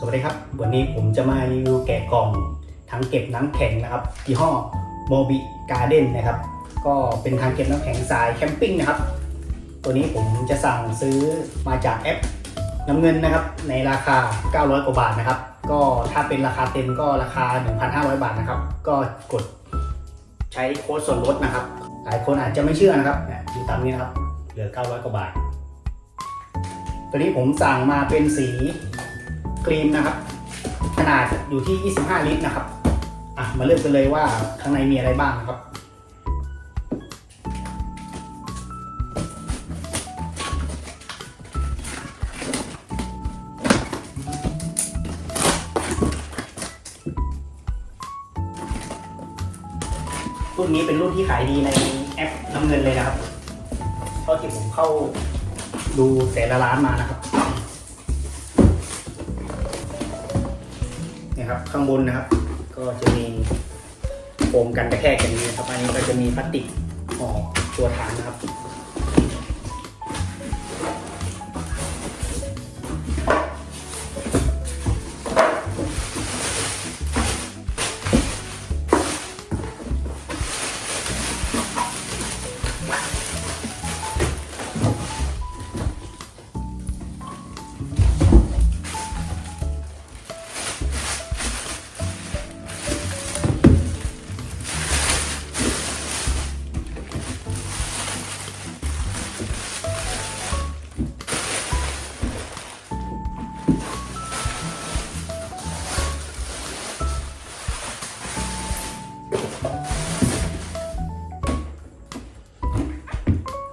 สวัสดีครับ วันนี้ผมจะมารีวิวแกะกล่องถังเก็บน้ำแข็งนะครับยี่ห้อโมบิการ์เด้นนะครับ ก็เป็นถังเก็บน้ำแข็งสายแคมปิ้งนะครับ ตัวนี้ผมจะสั่งซื้อมาจากแอปน้ำเงินนะครับ ในราคา 900 กว่าบาทนะครับ ก็ถ้าเป็นราคาเต็มก็ราคา 1,500 บาทนะครับ ก็กดใช้โค้ดส่วนลดนะครับ หลายคนอาจจะไม่เชื่อนะครับอยู่ตามนี้นะครับ เหลือ 900 กว่าบาท ตัวนี้ผมสั่งมาเป็นสี ครีมนะครับ ขนาดอยู่ที่ 25 ลิตรนะครับอะมาเริ่มกันเลยว่าข้างในมีอะไรบ้างนะครับ รุ่นนี้เป็นรุ่นที่ขายดีในแอปน้ำเงินเลยนะครับเท่าที่ผมเข้าดูแต่ละร้านมานะครับ นี่ยครับข้างบนนะครับ ก็จะมีโฟมกันกระแทกอย่างนี้นะครับ อันนี้ก็จะมีพลาสติกห่อตัวฐานนะครับ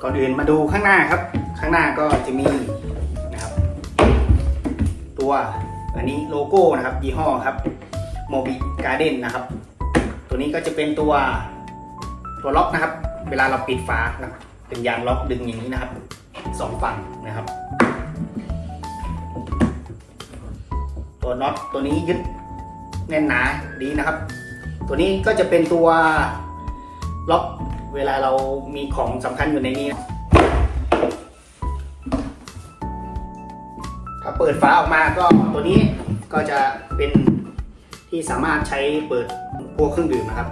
ก่อนอื่นมาดูข้างหน้าครับ ข้างหน้าก็จะมีนะครับ ตัวอันนี้โลโก้นะครับยี่ห้อครับโมบิการ์เด้นนะครับ ตัวนี้ก็จะเป็นตัวตัวล็อกนะครับ เวลาเราปิดฝานะเป็นยางล็อกดึงอย่างนี้นะครับสองฝั่งนะครับ ตัวน็อตตัวนี้ยึดแน่นหนาดีนะครับ ตัวนี้ก็จะเป็นตัวล็อก เวลาเรามีของสำคัญอยู่ในนี้ ถ้าเปิดฝาออกมาก็ตัวนี้ก็จะเป็นที่สามารถใช้เปิดพวกเครื่องดื่มนะครับ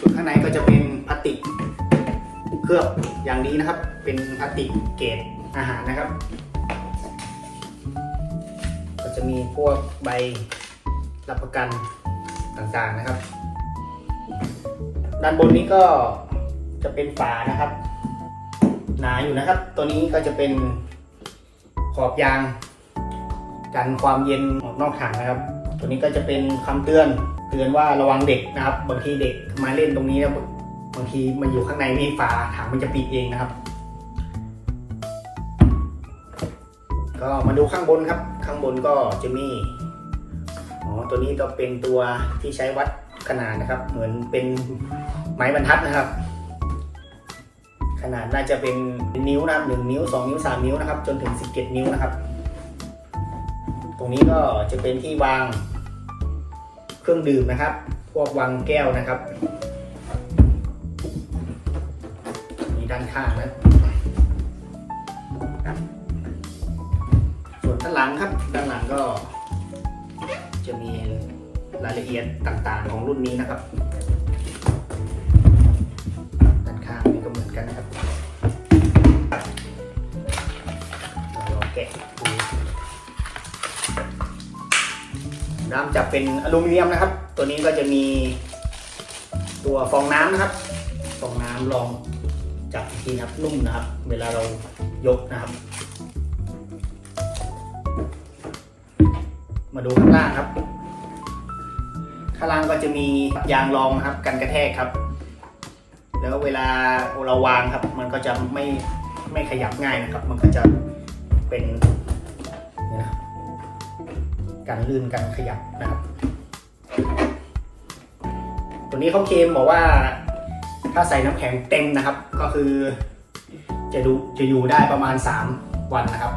ส่วนข้างในก็จะเป็นพลาสติกเคลือบอย่างดีนะครับ เป็นพลาสติกเกรดอาหารนะครับ ก็จะมีพวกใบรับประกันต่างๆนะครับ ด้านบนนี้ก็ จะเป็นฝานะครับ หนาอยู่นะครับ ตัวนี้ก็จะเป็นขอบยาง กันความเย็นออกนอกถังนะครับ ตัวนี้ก็จะเป็นคำเตือนเตือนว่าระวังเด็กนะครับ บางทีเด็กมาเล่นตรงนี้แล้วบางทีมันอยู่ข้างในนี่ฝาถังมันจะปิดเองนะครับ ก็มาดูข้างบนครับ ข้างบนก็จะมีอ๋อตัวนี้ก็เป็นตัวที่ใช้วัดขนาดนะครับ เหมือนเป็นไม้บรรทัดนะครับ ขนาดน่าจะเป็นนิ้วนะครับหนึ่งนิ้วสองนิ้วสามนิ้วนะครับ จนถึงสิบเจ็ดนิ้วนะครับ ตรงนี้ก็จะเป็นที่วางเครื่องดื่มนะครับ พวกวางแก้วนะครับมีด้านข้างนะส่วนด้านหลังครับ ด้านหลังก็จะมีรายละเอียดต่างๆของรุ่นนี้นะครับ แกะดูน้ำจะเป็นอลูมิเนียมนะครับ ตัวนี้ก็จะมีตัวฟองน้ำนะครับ ฟองน้ำลองจับอีกทีนะครับนุ่มนะครับ เวลาเรายกนะครับ มาดูข้างล่างครับ ข้างล่างก็จะมียางรองนะครับ กันกระแทกครับ แล้วเวลาเราวางครับ มันก็จะไม่ไม่ขยับง่ายนะครับ มันก็จะ เป็นนี่นะการลื่นการขยับนะครับ ตัวนี้เขาเคมบอกว่า ถ้าใส่น้ำแข็งเต็มนะครับ ก็คือ จะดูจะอยู่ได้ประมาณ 3 วันนะครับ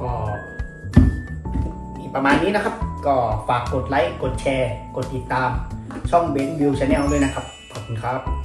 ก็มีประมาณนี้นะครับ ก็ฝากกดไลค์ กดแชร์ กดติดตามช่องเบนวิวชาแนลด้วยนะครับ ขอบคุณครับ